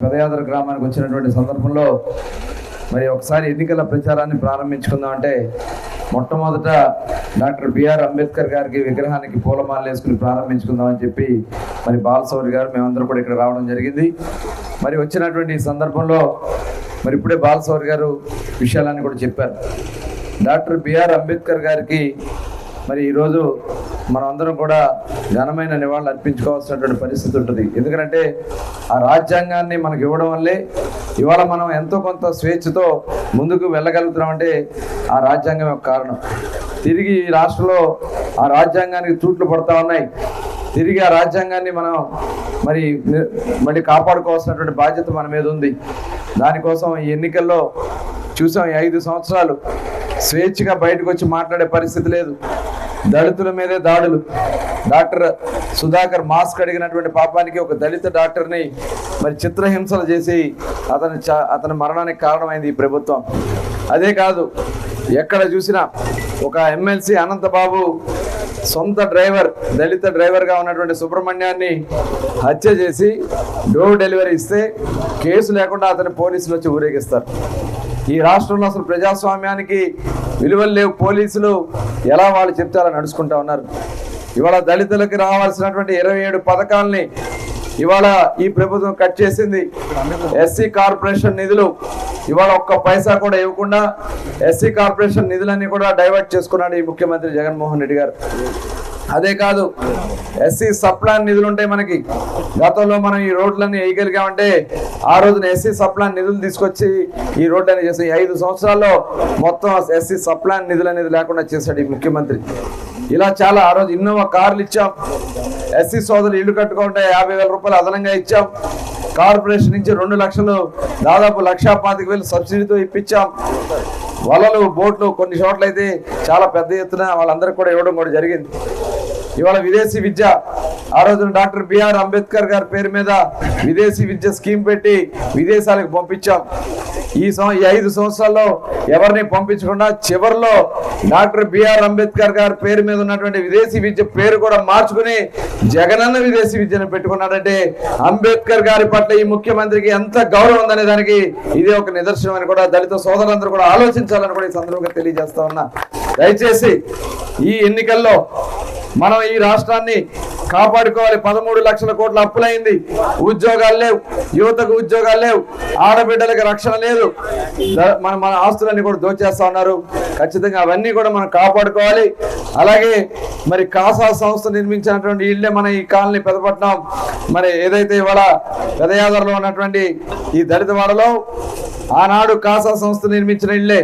పెదయాదర గ్రామానికి వచ్చినటువంటి సందర్భంలో మరి ఒకసారి ఎన్నికల ప్రచారాన్ని ప్రారంభించుకుందాం అంటే మొట్టమొదట డాక్టర్ బిఆర్ అంబేద్కర్ గారికి విగ్రహానికి పూలమాల వేసుకుని ప్రారంభించుకుందామని చెప్పి మరి బాలసౌరి గారు మేమందరం కూడా ఇక్కడ రావడం జరిగింది. మరి వచ్చినటువంటి సందర్భంలో మరి ఇప్పుడే బాలసౌరి గారు విషయాలన్నీ కూడా చెప్పారు. డాక్టర్ బిఆర్ అంబేద్కర్ గారికి మరి ఈరోజు మనం అందరం కూడా ఘనమైన నివాళులు అర్పించుకోవాల్సినటువంటి పరిస్థితి ఉంటుంది. ఎందుకంటే ఆ రాజ్యాంగాన్ని మనకి ఇవ్వడం వల్లే ఇవాళ మనం ఎంతో కొంత స్వేచ్ఛతో ముందుకు వెళ్ళగలుగుతున్నామంటే ఆ రాజ్యాంగం యొక్క కారణం. తిరిగి ఈ రాష్ట్రంలో ఆ రాజ్యాంగానికి తూట్లు పడతా ఉన్నాయి. తిరిగి ఆ రాజ్యాంగాన్ని మనం మరి మళ్ళీ కాపాడుకోవాల్సినటువంటి బాధ్యత మన మీద ఉంది. దానికోసం ఈ ఎన్నికల్లో చూసాం ఈ ఐదు సంవత్సరాలు. స్వేచ్ఛగా బయటకు వచ్చి మాట్లాడే పరిస్థితి లేదు. దళితుల మీదే దాడులు. డాక్టర్ సుధాకర్ మాస్క్ అడిగినటువంటి పాపానికి ఒక దళిత డాక్టర్ని మరి చిత్రహింసలు చేసి అతని అతని మరణానికి కారణమైంది ఈ ప్రభుత్వం. అదే కాదు ఎక్కడ చూసినా ఒక ఎమ్మెల్సీ అనంతబాబు సొంత డ్రైవర్ దళిత డ్రైవర్గా ఉన్నటువంటి సుబ్రహ్మణ్యాన్ని హత్య చేసి డోర్ డెలివరీ ఇస్తే కేసు లేకుండా అతని పోలీసులు వచ్చి ఊరేగిస్తారు. ఈ రాష్ట్రంలో అసలు ప్రజాస్వామ్యానికి విలువలు లేవు. పోలీసులు ఎలా వాళ్ళు చెప్తే అలా నడుచుకుంటా ఉన్నారు. ఇవాళ దళితులకు రావాల్సినటువంటి ఇరవై ఏడు పథకాలని ఇవాళ ఈ ప్రభుత్వం కట్ చేసింది. ఎస్సీ కార్పొరేషన్ నిధులు ఇవాళ ఒక్క పైసా కూడా ఇవ్వకుండా ఎస్సీ కార్పొరేషన్ నిధులన్నీ కూడా డైవర్ట్ చేసుకున్నాడు ఈ ముఖ్యమంత్రి జగన్మోహన్ రెడ్డి గారు. అదే కాదు ఎస్సీ సప్లాన్ నిధులు ఉంటాయి మనకి. గతంలో మనం ఈ రోడ్లన్నీ వేయగలిగామంటే ఆ రోజున ఎస్సీ సప్లాన్ నిధులు తీసుకొచ్చి ఈ రోడ్లన్నీ చేసి ఐదు సంవత్సరాల్లో మొత్తం ఎస్సీ సప్లాన్ నిధులు అనేది లేకుండా చేశాడు ఈ ముఖ్యమంత్రి. ఇలా చాలా ఆ రోజు ఇన్నోవా కార్లు ఇచ్చాం. ఎస్సీ సోదరులు ఇల్లు కట్టుకుంటే యాభై వేల రూపాయలు అదనంగా ఇచ్చాం. కార్పొరేషన్ నుంచి రెండు లక్షలు దాదాపు లక్షా పాతిక వేలు సబ్సిడీతో ఇప్పించాం. వలలు బోట్లు కొన్ని చోట్ల అయితే చాలా పెద్ద ఎత్తున వాళ్ళందరికీ కూడా ఇవ్వడం కూడా జరిగింది. ఇవాళ విదేశీ విద్య. ఆ రోజున డాక్టర్ బిఆర్ అంబేద్కర్ గారి పేరు మీద విదేశీ విద్య స్కీమ్ పెట్టి విదేశాలకు పంపించాం. ఈ సం ఈ ఐదు సంవత్సరాల్లో ఎవరిని పంపించకుండా చివరిలో డాక్టర్ బిఆర్ అంబేద్కర్ గారి పేరు మీద ఉన్నటువంటి విదేశీ విద్య పేరు కూడా మార్చుకుని జగనన్న విదేశీ విద్యను పెట్టుకున్నాడంటే అంబేద్కర్ గారి పట్ల ఈ ముఖ్యమంత్రికి ఎంత గౌరవం ఉందనే దానికి ఇదే ఒక నిదర్శనం అని కూడా దళిత సోదరులందరూ కూడా ఆలోచించాలని కూడా ఈ సందర్భంగా తెలియజేస్తా ఉన్నా. దయచేసి ఈ ఎన్నికల్లో మనం ఈ రాష్ట్రాన్ని కాపాడుకోవాలి. పదమూడు లక్షల కోట్ల అప్పులైంది. ఉద్యోగాలు లేవు. యువతకు ఉద్యోగాలు లేవు. ఆడబిడ్డలకు రక్షణ లేదు. మన మన ఆస్తులన్నీ కూడా దోచేస్తా ఉన్నారు. ఖచ్చితంగా అవన్నీ కూడా మనం కాపాడుకోవాలి. అలాగే మరి కాసా సంస్థ నిర్మించినటువంటి ఇల్లే మన ఈ కాలనీ పెదపట్నం. మరి ఏదైతే ఇవాళ పెదయాదరలో ఉన్నటువంటి ఈ దళితవాడలో ఆనాడు కాసా సంస్థ నిర్మించిన ఇళ్ళే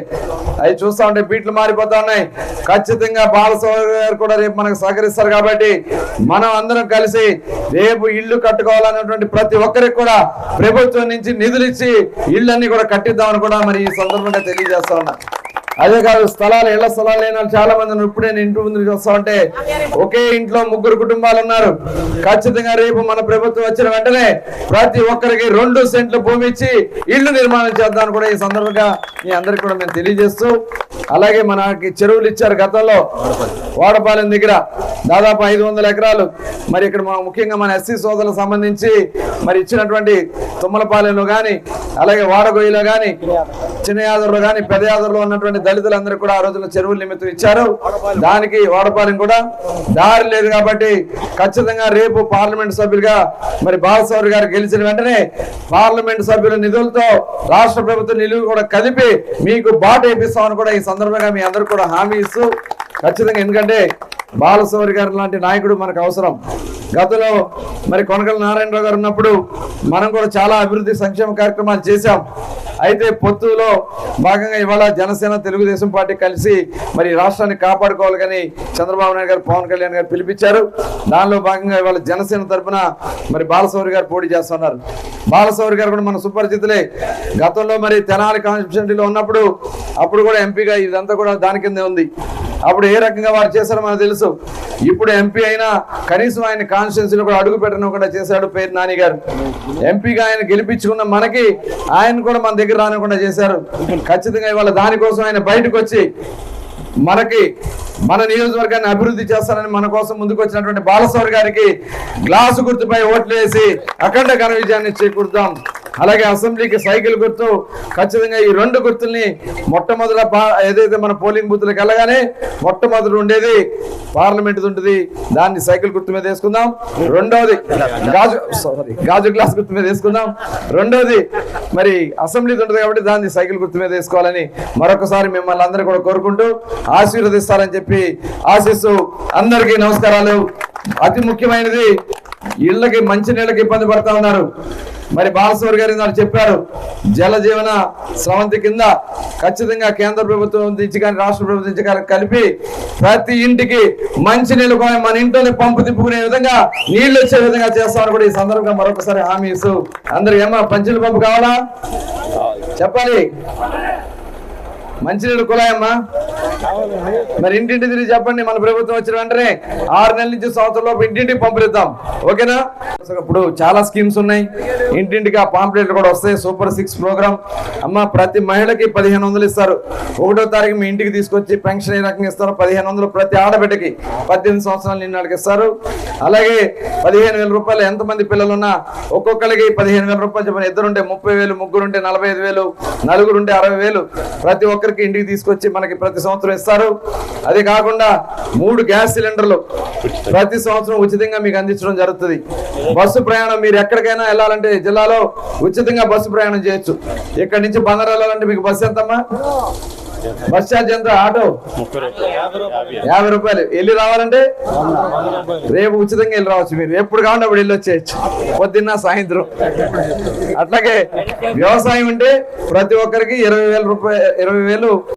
అవి చూస్తా ఉంటే బీట్లు మారిపోతా ఉన్నాయి. ఖచ్చితంగా బాలసౌరి గారు కూడా రేపు మనకు సహకరిస్తారు కాబట్టి మనం అందరం కలిసి రేపు ఇల్లు కట్టుకోవాలన్నటువంటి ప్రతి ఒక్కరికి కూడా ప్రభుత్వం నుంచి నిధులు ఇచ్చి ఇళ్ళన్నీ కూడా కట్టిద్దామని కూడా మరి ఈ సందర్భంగా తెలియజేస్తా ఉన్నా. అదే కాదు స్థలాలు ఇళ్ళ స్థలాలు లేని చాలా మంది ఇప్పుడే నేను ఇంటి ముందు వస్తా ఉంటే ఒకే ఇంట్లో ముగ్గురు కుటుంబాలు ఉన్నారు. ఖచ్చితంగా రేపు మన ప్రభుత్వం వచ్చిన వెంటనే ప్రతి ఒక్కరికి రెండు సెంట్ల భూమి ఇచ్చి ఇల్లు నిర్మాణం చేద్దామని కూడా ఈ సందర్భంగా మీ అందరికి కూడా మేము తెలియజేస్తూ అలాగే మనకి చెరువులు ఇచ్చారు గతంలో. వాడపాలెం దగ్గర దాదాపు ఐదు వందల ఎకరాలు. మరి ఇక్కడ మన ముఖ్యంగా మన ఎస్సీ సోదరులకు సంబంధించి మరి ఇచ్చినటువంటి తుమ్మలపాలెంలో కానీ అలాగే వాడగొయ్యిలో కానీ చిన్న యాదరులో కానీ పెద్ద యాదరులో ఉన్నటువంటి దళితులందరూ కూడా ఆ రోజున చెరువుల నిమిత్తం ఇచ్చారు. దానికి వాడపాలెం కూడా దారి లేదు కాబట్టి ఖచ్చితంగా రేపు పార్లమెంట్ సభ్యులుగా మరి బాలసౌరి గారు గెలిచిన వెంటనే పార్లమెంట్ సభ్యుల నిధులతో రాష్ట్ర ప్రభుత్వం నిధులు కూడా కలిపి మీకు బాట వేపిస్తామని కూడా ఈ సందర్భంగా మీ అందరూ కూడా హామీ ఇస్తూ ఖచ్చితంగా ఎందుకంటే బాలసౌరి గారు లాంటి నాయకుడు మనకు అవసరం. గతంలో మరి కొనకల నారాయణరావు గారు ఉన్నప్పుడు మనం కూడా చాలా అభివృద్ధి సంక్షేమ కార్యక్రమాలు చేశాం. అయితే పొత్తులో భాగంగా ఇవాళ జనసేన తెలుగుదేశం పార్టీ కలిసి మరి రాష్ట్రాన్ని కాపాడుకోవాలి కానీ చంద్రబాబు నాయుడు గారు పవన్ కళ్యాణ్ గారు పిలిపించారు. దానిలో భాగంగా ఇవాళ జనసేన తరఫున మరి బాలసౌరి గారు పోటీ చేస్తున్నారు. బాలసౌరి గారు కూడా మన సుపరిచితులే. గతంలో మరి తెనాలి కాన్స్టిట్యూన్సీలో ఉన్నప్పుడు అప్పుడు కూడా ఎంపీగా ఇదంతా కూడా దాని కిందే ఉంది. అప్పుడు ఏ రకంగా వారు చేశారో మనకు తెలుసు. ఇప్పుడు ఎంపీ అయినా కనీసం ఆయన కాన్స్టిట్యున్సీలో కూడా అడుగు పెట్టనకుండా చేశాడు పేరు నాని గారు. ఎంపీగా ఆయన గెలిపించుకున్న మనకి ఆయన కూడా మన దగ్గర రానివ్వకుండా చేశారు. ఖచ్చితంగా ఇవాళ దానికోసం ఆయన బయటకు వచ్చి మనకి మన నియోజకవర్గాన్ని అభివృద్ధి చేస్తానని మన కోసం ముందుకు వచ్చినటువంటి బాలసౌర్ గారికి గ్లాసు గుర్తుపై ఓట్లు వేసి అఖండ ఘన విజయాన్ని చేకూరుద్దాం. అలాగే అసెంబ్లీకి సైకిల్ గుర్తు ఖచ్చితంగా ఈ రెండు గుర్తుల్ని మొట్టమొదట ఏదైతే మన పోలింగ్ బూత్లకు వెళ్ళగానే మొట్టమొదటి ఉండేది పార్లమెంట్ ఉంటుంది. దాన్ని సైకిల్ గుర్తు మీద వేసుకుందాం. రెండవది గాజు సారీ గాజు గ్లాస్ గుర్తు మీద వేసుకుందాం. రెండవది మరి అసెంబ్లీ ఉంటుంది కాబట్టి దాన్ని సైకిల్ గుర్తు మీద వేసుకోవాలని మరొకసారి మిమ్మల్ని అందరూ కూడా కోరుకుంటూ ఆశీర్వదిస్తారని చెప్పి ఆశిస్తూ అందరికీ నమస్కారాలు. అతి ముఖ్యమైనది ఇళ్ళకి మంచి నీళ్ళకి ఇబ్బంది పడతా ఉన్నారు. మరి బాలసూర్ గారు ఇందాక చెప్పారు జల జీవన స్రవంతి కింద ఖచ్చితంగా కేంద్ర ప్రభుత్వం నుంచి కానీ రాష్ట్ర ప్రభుత్వం నుంచి కానీ కలిపి ప్రతి ఇంటికి మంచి నీళ్ళు మన ఇంట్లోనే పంపు తిప్పుకునే విధంగా నీళ్ళు వచ్చే విధంగా చేస్తామని కూడా ఈ సందర్భంగా మరొకసారి హామీ ఇస్తూ అందరు ఏమన్నా పంచుల పంపు కావాలా? చెప్పాలి. మంచినీళ్ళు కులాయమ్మా. మరి ఇంటింటి తిరిగి చెప్పండి మన ప్రభుత్వం వచ్చిన వెంటనే ఆరు నెలల నుంచి సంవత్సరం లోపు ఇంటింటికి పంపిద్దాం. ఓకేనా? ఇప్పుడు చాలా స్కీమ్స్ ఉన్నాయి. ఇంటింటికి ఆ పాంప్లెట్లు కూడా వస్తాయి. సూపర్ సిక్స్ ప్రోగ్రామ్ అమ్మ ప్రతి మహిళకి పదిహేను వందలు ఇస్తారు. ఒకటో తారీఖు మీ ఇంటికి తీసుకొచ్చి పెన్షన్ ఏ రకంగా ఇస్తారు పదిహేను వందలు ప్రతి ఆడబిడ్డకి పద్దెనిమిది సంవత్సరాలు నిన్నటికి ఇస్తారు. అలాగే పదిహేను వేల రూపాయలు ఎంతమంది పిల్లలున్నా ఒక్కొక్కరికి పదిహేను వేల రూపాయలు చెప్పిన ఇద్దరుంటే ముప్పై వేలు ముగ్గురు ఉంటే నలభై ఐదు వేలు నలుగురు ఉంటే అరవై వేలు. ప్రతి ఒక్క ఒక్కరికి ఇంటికి తీసుకొచ్చి మనకి ప్రతి సంవత్సరం ఇస్తారు. అదే కాకుండా మూడు గ్యాస్ సిలిండర్లు ప్రతి సంవత్సరం ఉచితంగా మీకు అందించడం జరుగుతుంది. బస్సు ప్రయాణం మీరు ఎక్కడికైనా వెళ్ళాలంటే జిల్లాలో ఉచితంగా బస్సు ప్రయాణం చేయొచ్చు. ఇక్కడ నుంచి బందర్ వెళ్ళాలంటే మీకు బస్సు ఎంతమ్మా? బస్ ఛార్జ్ ఎంత? ఆటో? యాభై రూపాయలు. వెళ్ళి రావాలంటే రేపు ఉచితంగా వెళ్ళి రావచ్చు మీరు. ఎప్పుడు కావాలంటే అప్పుడు వెళ్ళి వచ్చేయచ్చు. పొద్దున్న సాయంత్రం. అట్లాగే వ్యవసాయం ఉంటే ప్రతి ఒక్కరికి ఇరవై వేల రూపాయలు ఇరవై వేలు